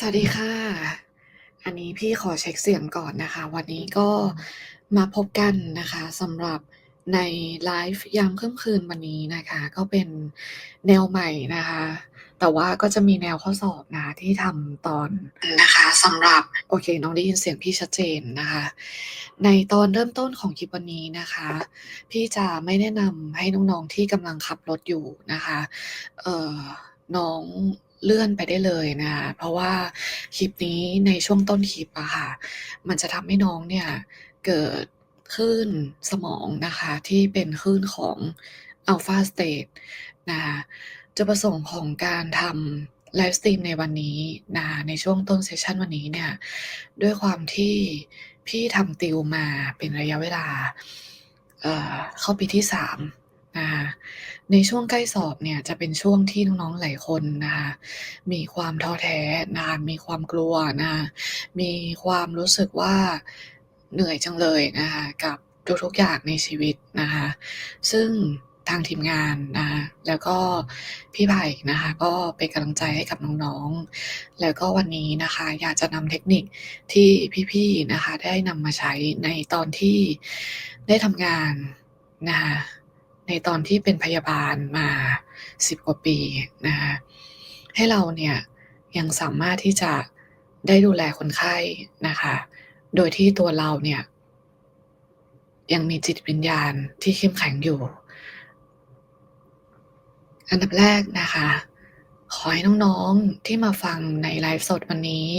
สวัสดีค่ะ อันนี้พี่ขอเช็คเสียงก่อนนะคะ วันนี้ก็มาพบกันนะคะสำหรับในไลฟ์ยามค่ำคืนวันนี้นะคะ ก็เป็นแนวใหม่นะคะ แต่ว่าก็จะมีแนวข้อสอบนะที่ทำตอนนะคะสำหรับโอเค น้องได้ยินเสียงพี่ชัดเจนนะคะ ในตอนเริ่มต้นของคลิปวันนี้นะคะ พี่จะไม่แนะนำให้น้องๆที่กำลังขับรถอยู่นะคะ เอ่อน้อง เลื่อนไปได้เลยนะคะเพราะว่าคลิปนี้ในช่วงต้นคลิปอะค่ะ มันจะทำให้น้องเนี่ยเกิดคลื่นสมองนะคะ ที่เป็นคลื่นของ Alpha State นะคะจุดประสงค์ของการทำไลฟ์สตรีมในวันนี้นะในช่วงต้นเซสชันวันนี้เนี่ย ด้วยความที่พี่ทำติวมาเป็นระยะเวลาเเข้าปีที่3นะ คะในช่วงใกล้สอบเนี่ยจะเป็นช่วงที่น้อง ๆ หลายคนนะคะ มีความท้อแท้นะคะ มีความกลัวนะคะ มีความรู้สึกว่าเหนื่อยจังเลยนะคะ กับทุก ๆ อย่างในชีวิตนะคะ ซึ่งทางทีมงานนะคะ แล้วก็พี่ไผ่นะคะ ก็เป็นกำลังใจให้กับน้อง ๆ แล้วก็วันนี้นะคะ อยากจะนำเทคนิคที่พี่ ๆ นะคะ ได้นำมาใช้ในตอนที่ได้ทำงานนะคะ ในตอนที่เป็นพยาบาลมา10กว่าปีนะคะให้เราเนี่ยยังสามารถที่จะได้ดูแลคนไข้นะคะ โดยที่ตัวเราเนี่ย ยังมีจิตวิญญาณที่เข้มแข็งอยู่ อันดับแรกนะคะ ขอให้น้องๆที่มาฟังในไลฟ์สดวันนี้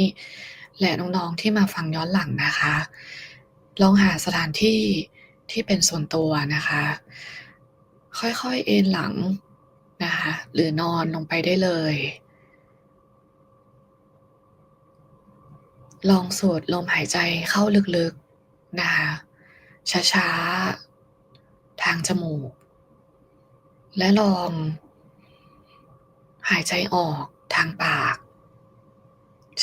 และน้องๆที่มาฟังย้อนหลังนะคะ ลองหาสถานที่ที่เป็นส่วนตัวนะคะ ค่อยๆ เอนหลังนะคะหรือนอนลงไปได้เลย ลองสูดลมหายใจเข้าลึกๆนะคะช้าๆ ทางจมูก และลอง หายใจออกทางปาก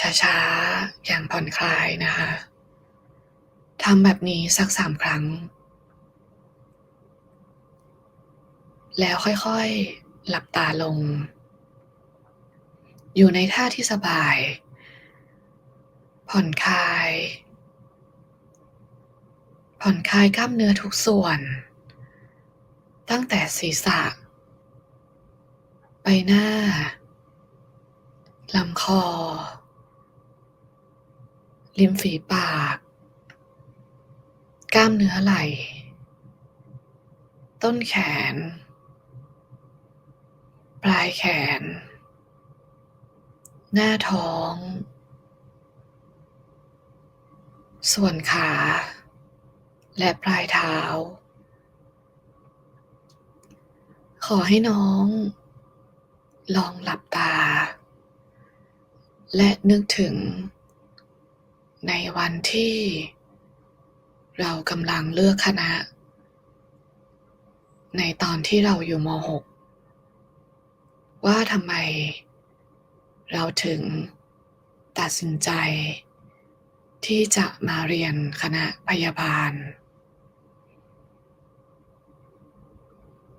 ช้าๆ อย่างผ่อนคลายนะคะทำแบบนี้สัก3ครั้ง แล้วค่อยๆ หลับตาลง อยู่ในท่าที่สบาย ผ่อนคลาย ผ่อนคลายกล้ามเนื้อทุกส่วน ตั้งแต่ศีรษะ ใบหน้า ลำคอ ริมฝีปาก กล้ามเนื้อไหล่ ต้นแขน ปลายแขน หน้าท้อง ส่วนขา และปลายเท้า ขอให้น้อง ลองหลับตา และนึกถึง ในวันที่ เรากำลังเลือกคณะ ในตอนที่เราอยู่ม .6 ว่าทำไม เราถึงตัดสินใจ ที่จะมาเรียนคณะพยาบาล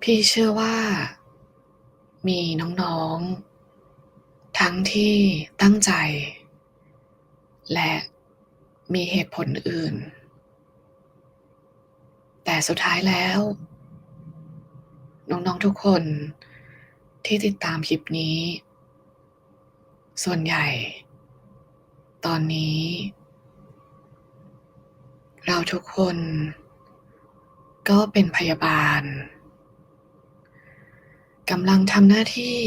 พี่เชื่อว่า มีน้องๆ ทั้งที่ตั้งใจ และมีเหตุผลอื่น แต่สุดท้ายแล้ว น้องๆทุกคน ที่ติดตามคลิปนี้ ส่วนใหญ่ ตอนนี้ เราทุกคน ก็เป็นพยาบาลกำลังทำหน้าที่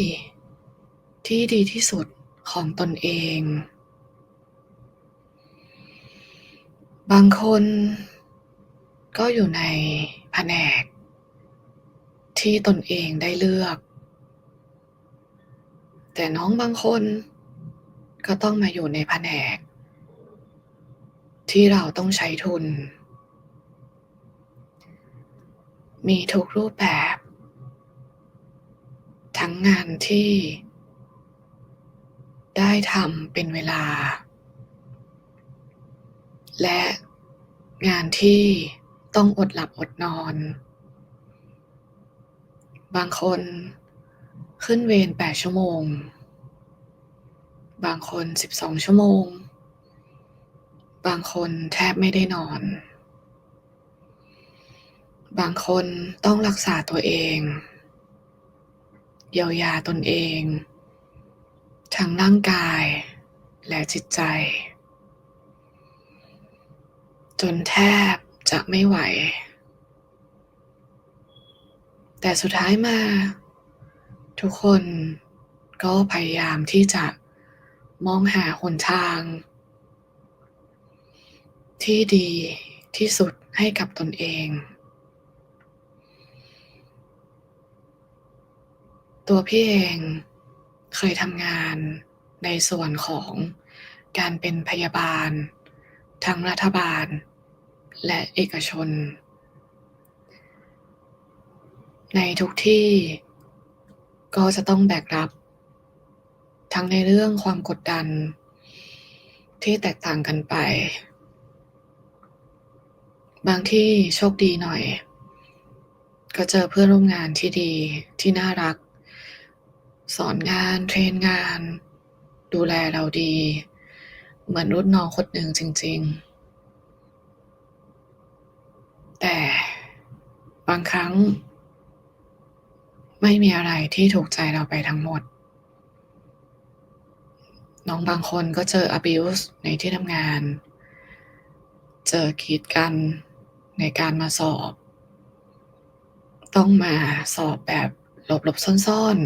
ที่ดีที่สุดของตนเอง บางคนก็อยู่ในแผนกที่ตนเองได้เลือก แต่น้องบางคนก็ต้องมาอยู่ในแผนก ที่เราต้องใช้ทุน มีทุกรูปแบบ ทั้งงานที่ได้ทำเป็นเวลา และงานที่ต้องอดหลับอดนอน บางคน ขึ้นเวร8ชั่วโมง บางคน12ชั่วโมง บางคนแทบไม่ได้นอน บางคนต้องรักษาตัวเอง เยียวยาตนเอง ทั้งร่างกายและจิตใจ จนแทบจะไม่ไหว แต่สุดท้ายมา ทุกคนก็พยายามที่จะมองหาหนทาง ที่ดีที่สุดให้กับตนเอง ตัวพี่เองเคยทำงานในส่วนของการเป็นพยาบาล ทั้งรัฐบาล และเอกชน ในทุกที่ ก็จะต้องแบกรับ ทั้งในเรื่องความกดดัน ที่แตกต่างกันไป บางที่โชคดีหน่อย ก็เจอเพื่อนร่วมงานที่ดีที่น่ารัก สอนงาน เทรนงาน ดูแลเราดี เหมือนรุ่นน้องคนหนึ่งจริง ๆ แต่บางครั้ง ไม่มีอะไรที่ถูกใจเราไปทั้งหมด น้องบางคนก็เจอ abuse ในที่ทำงาน เจอกีดกันในการมาสอบ ต้องมาสอบแบบหลบๆซ่อน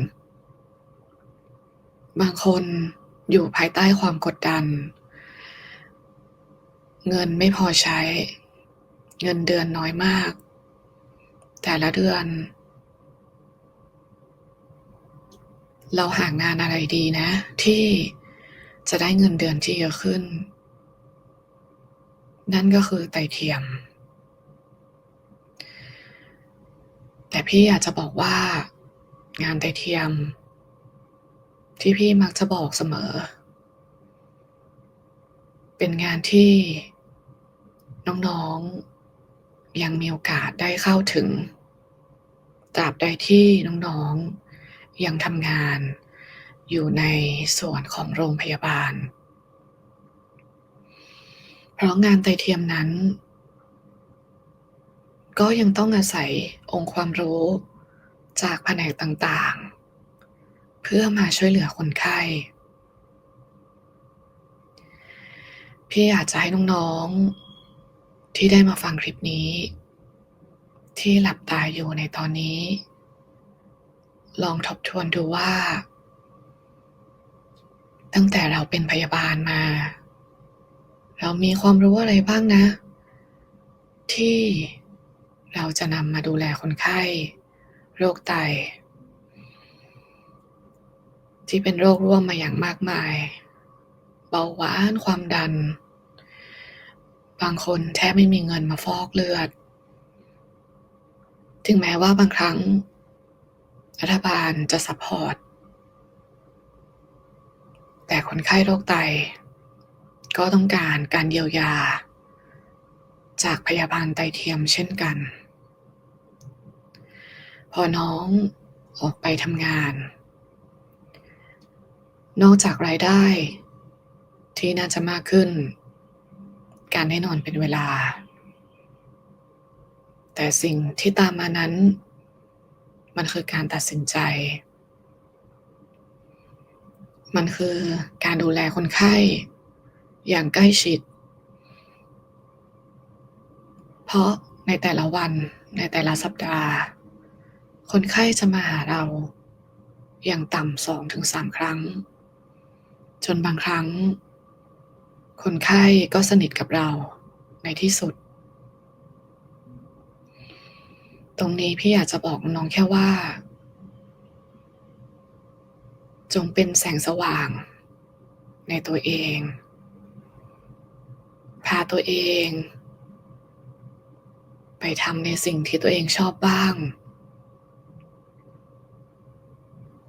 ๆ บางคนอยู่ภายใต้ความกดดัน เงินไม่พอใช้ เงินเดือนน้อยมาก แต่ละเดือน เราหางานอะไรดีนะ ที่จะได้เงินเดือนที่เยอะขึ้น นั่นก็คือไตเทียม แต่พี่อยากจะบอกว่า งานไตเทียม ที่พี่มักจะบอกเสมอ เป็นงานที่น้องๆยังมีโอกาสได้เข้าถึงตราบใดที่น้องๆ ยังทำงานอยู่ในส่วนของโรงพยาบาล เพราะงานไตเทียมนั้น ก็ยังต้องอาศัยองค์ความรู้จากแผนกต่างๆ เพื่อมาช่วยเหลือคนไข้ พี่อยากจะให้น้องๆ ที่ได้มาฟังคลิปนี้ ที่หลับตาอยู่ในตอนนี้ ลองทบทวนดูว่า ตั้งแต่เราเป็นพยาบาลมา เรามีความรู้อะไรบ้างนะ ที่เราจะนำมาดูแลคนไข้ โรคไต ที่เป็นโรคร่วมมาอย่างมากมาย เบาหวานความดัน บางคนแทบไม่มีเงินมาฟอกเลือด ถึงแม้ว่าบางครั้ง รัฐบาลจะซัพพอร์ต แต่คนไข้โรคไต ก็ต้องการการเยียวยา จากพยาบาลไตเทียมเช่นกัน พอน้องออกไปทำงาน นอกจากรายได้ที่น่าจะมากขึ้น การได้นอนเป็นเวลา แต่สิ่งที่ตามมานั้น มันคือการตัดสินใจ มันคือการดูแลคนไข้ อย่างใกล้ชิด เพราะในแต่ละวันในแต่ละสัปดาห์ คนไข้จะมาหาเรา อย่างต่ำสองถึงสามครั้ง จนบางครั้ง คนไข้ก็สนิทกับเราในที่สุด ตรงนี้พี่อยากจะบอกน้องแค่ว่า จงเป็นแสงสว่าง ในตัวเอง พาตัวเอง ไปทำในสิ่งที่ตัวเองชอบบ้าง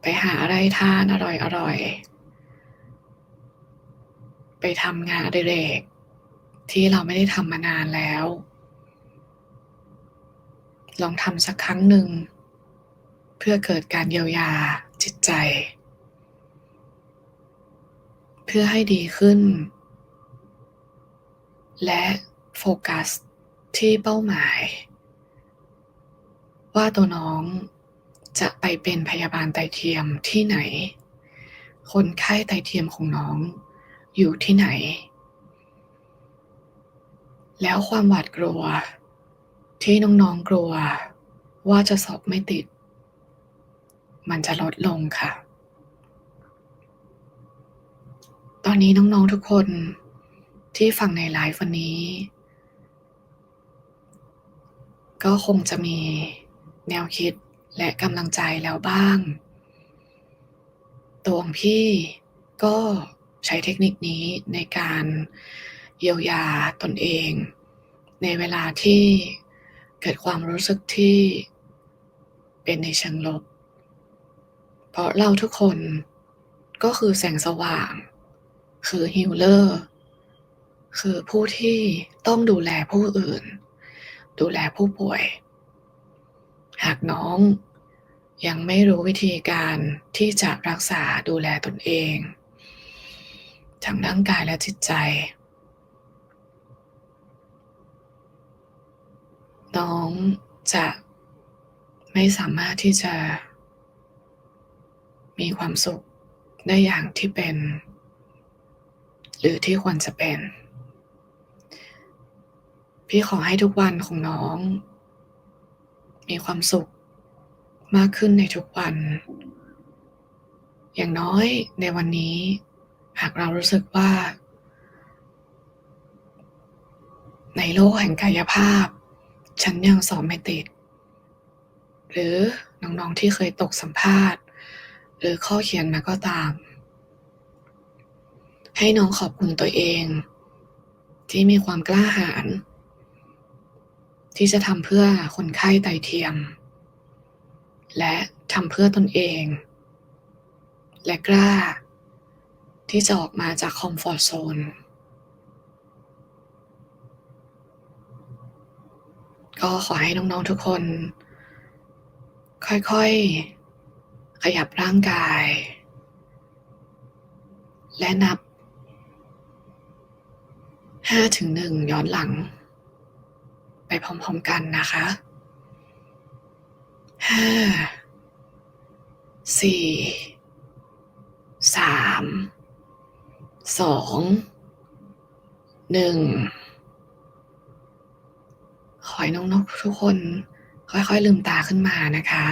ไปหาอะไรทานอร่อยๆไปทำงานอดิเรกที่เราไม่ได้ทำมานานแล้ว ลองทำสักครั้งหนึ่ง เพื่อเกิดการเยียวยาจิตใจ เพื่อให้ดีขึ้น และโฟกัสที่เป้าหมาย ว่าตัวน้องจะไปเป็นพยาบาลไตเทียมที่ไหน คนไข้ไตเทียมของน้องอยู่ที่ไหน แล้วความหวาดกลัว ที่น้องๆกลัวว่าจะสอบไม่ติด มันจะลดลงค่ะ ตอนนี้น้องๆทุกคนที่ฟังในไลฟ์วันนี้ ก็คงจะมีแนวคิดและกำลังใจแล้วบ้าง ตัวของพี่ก็ใช้เทคนิคนี้ในการเยียวยาตนเอง ในเวลาที่ เกิดความรู้สึกที่เป็นในเชิงลบ เพราะเราทุกคนก็คือแสงสว่าง คือฮีลเลอร์ คือผู้ที่ต้องดูแลผู้อื่น ดูแลผู้ป่วย หากน้องยังไม่รู้วิธีการที่จะรักษาดูแลตนเอง ทั้งร่างกายและจิตใจ น้องจะไม่สามารถที่จะมีความสุขได้อย่างที่เป็น หรือที่ควรจะเป็น พี่ขอให้ทุกวันของน้อง มีความสุขมากขึ้นในทุกวัน อย่างน้อยในวันนี้ หากเรารู้สึกว่า ในโลกแห่งกายภาพ ฉันยังสอบไม่ติด หรือน้องๆที่เคยตกสัมภาษณ์ หรือข้อเขียนมาก็ตาม ให้น้องขอบคุณตัวเอง ที่มีความกล้าหาญที่จะทำเพื่อคนไข้ไตเทียม และทำเพื่อตนเอง และกล้า ที่จะออกมาจากคอมฟอร์ทโซน ก็ขอให้น้องๆทุกคน ค่อยๆ ขยับร่างกาย และนับ5ถึง1ย้อนหลัง ไปพร้อมๆกันนะคะห้าสี่สามสองหนึ่ง ขอให้น้องๆทุกคน ค่อยๆลืมตาขึ้นมานะคะ